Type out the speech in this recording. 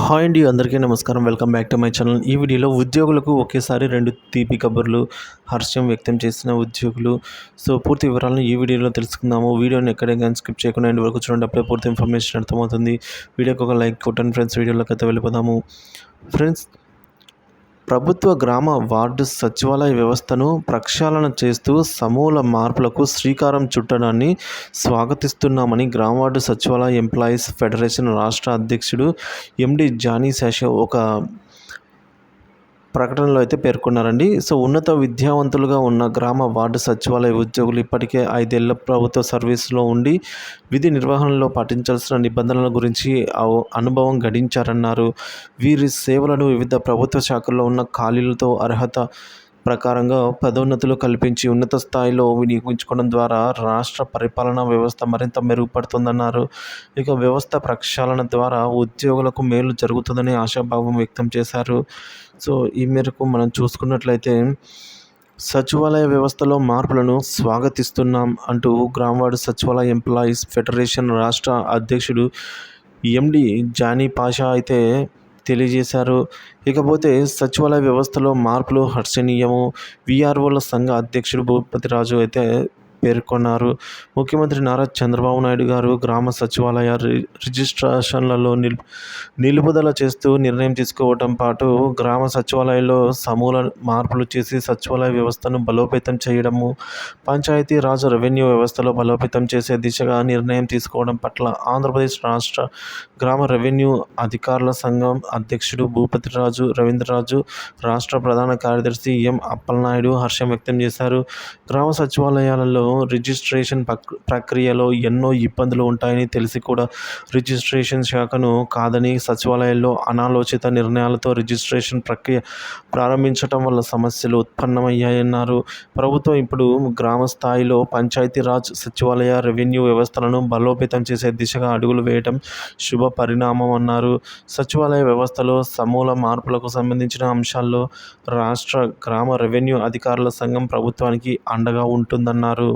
Hi అండి అందరికీ నమస్కారం. Welcome back to my channel. ఈ వీడియోలో ఉద్యోగులకు ఒకేసారి రెండు తీపి కబుర్లు హర్షం వ్యక్తం చేసిన ఉద్యోగులు. సో పూర్తి వివరాలను ఈ వీడియోలో తెలుసుకుందాము. వీడియోని ఎక్కడైనా కానీ స్కిప్ చేయకుండా ఎండ్ వరకు చూడండి. అప్పుడే పూర్తి ఇన్ఫర్మేషన్ అర్థమవుతుంది. వీడియోకి ఒక లైక్ కొట్టండి ఫ్రెండ్స్. వీడియోలోకి అయితే వెళ్ళిపోదాము. ఫ్రెండ్స్ ప్రభుత్వ గ్రామ వార్డు సచివాలయ వ్యవస్థను ప్రక్షాళన చేస్తూ సమూల మార్పులకు శ్రీకారం చుట్టడాన్ని స్వాగతిస్తున్నామని గ్రామ వార్డు సచివాలయ ఎంప్లాయీస్ ఫెడరేషన్ రాష్ట్ర అధ్యక్షుడు ఎండి జానీ శాష ఒక ప్రకటనలో అయితే పేర్కొన్నారండి. సో ఉన్నత విద్యావంతులుగా ఉన్న గ్రామ వార్డు సచివాలయ ఉద్యోగులు ఇప్పటికే ఐదేళ్ళ ప్రభుత్వ సర్వీసులో ఉండి విధి నిర్వహణలో పాటించాల్సిన నిబంధనల గురించి అనుభవం గడించారన్నారు. వీరి సేవలను వివిధ ప్రభుత్వ శాఖల్లో ఉన్న ఖాళీలతో అర్హత ప్రకారంగా పదోన్నతులు కల్పించి ఉన్నత స్థాయిలో వినియోగించుకోవడం ద్వారా రాష్ట్ర పరిపాలనా వ్యవస్థ మరింత మెరుగుపడుతుందన్నారు. ఇక వ్యవస్థ ప్రక్షాళన ద్వారా ఉద్యోగులకు మేలు జరుగుతుందని ఆశాభావం వ్యక్తం చేశారు. సో ఈ మేరకు మనం చూసుకున్నట్లయితే సచివాలయ వ్యవస్థలో మార్పులను స్వాగతిస్తున్నాం అంటూ గ్రామవార్డు సచివాలయ ఎంప్లాయీస్ ఫెడరేషన్ రాష్ట్ర అధ్యక్షుడు ఎండి జానీ పాషా అయితే తెలియజేశారు. ఇకపోతే సచివాలయ వ్యవస్థలో మార్పులు హర్షణీయము. విఆర్ఓల సంఘ అధ్యక్షుడు భూపతిరాజు అయితే పేర్కొన్నారు. ముఖ్యమంత్రి నారా చంద్రబాబు నాయుడు గారు గ్రామ సచివాలయ రిజిస్ట్రేషన్లలో నిల్ నిలుపుదల చేస్తూ నిర్ణయం తీసుకోవటం పాటు గ్రామ సచివాలయంలో సమూల మార్పులు చేసి సచివాలయ వ్యవస్థను బలోపేతం చేయడము పంచాయతీ రాజ్ రెవెన్యూ వ్యవస్థలో బలోపేతం చేసే దిశగా నిర్ణయం తీసుకోవడం పట్ల ఆంధ్రప్రదేశ్ రాష్ట్ర గ్రామ రెవెన్యూ అధికారుల సంఘం అధ్యక్షుడు భూపతిరాజు రవీంద్రరాజు రాష్ట్ర ప్రధాన కార్యదర్శి ఎం అప్పలనాయుడు హర్షం వ్యక్తం చేశారు. గ్రామ సచివాలయాలలో రిజిస్ట్రేషన్ ప్రక్రియలో ఎన్నో ఇబ్బందులు ఉంటాయని తెలిసి కూడా రిజిస్ట్రేషన్ శాఖను కాదని సచివాలయాల్లో అనాలోచిత నిర్ణయాలతో రిజిస్ట్రేషన్ ప్రక్రియ ప్రారంభించడం వల్ల సమస్యలు ఉత్పన్నమయ్యాయన్నారు. ప్రభుత్వం ఇప్పుడు గ్రామ స్థాయిలో పంచాయతీరాజ్ సచివాలయ రెవెన్యూ వ్యవస్థలను బలోపేతం చేసే దిశగా అడుగులు వేయటం శుభ పరిణామం అన్నారు సచివాలయ వ్యవస్థలో సమూల మార్పులకు సంబంధించిన అంశాల్లో రాష్ట్ర గ్రామ రెవెన్యూ అధికారుల సంఘం ప్రభుత్వానికి అండగా ఉంటుందన్నారు.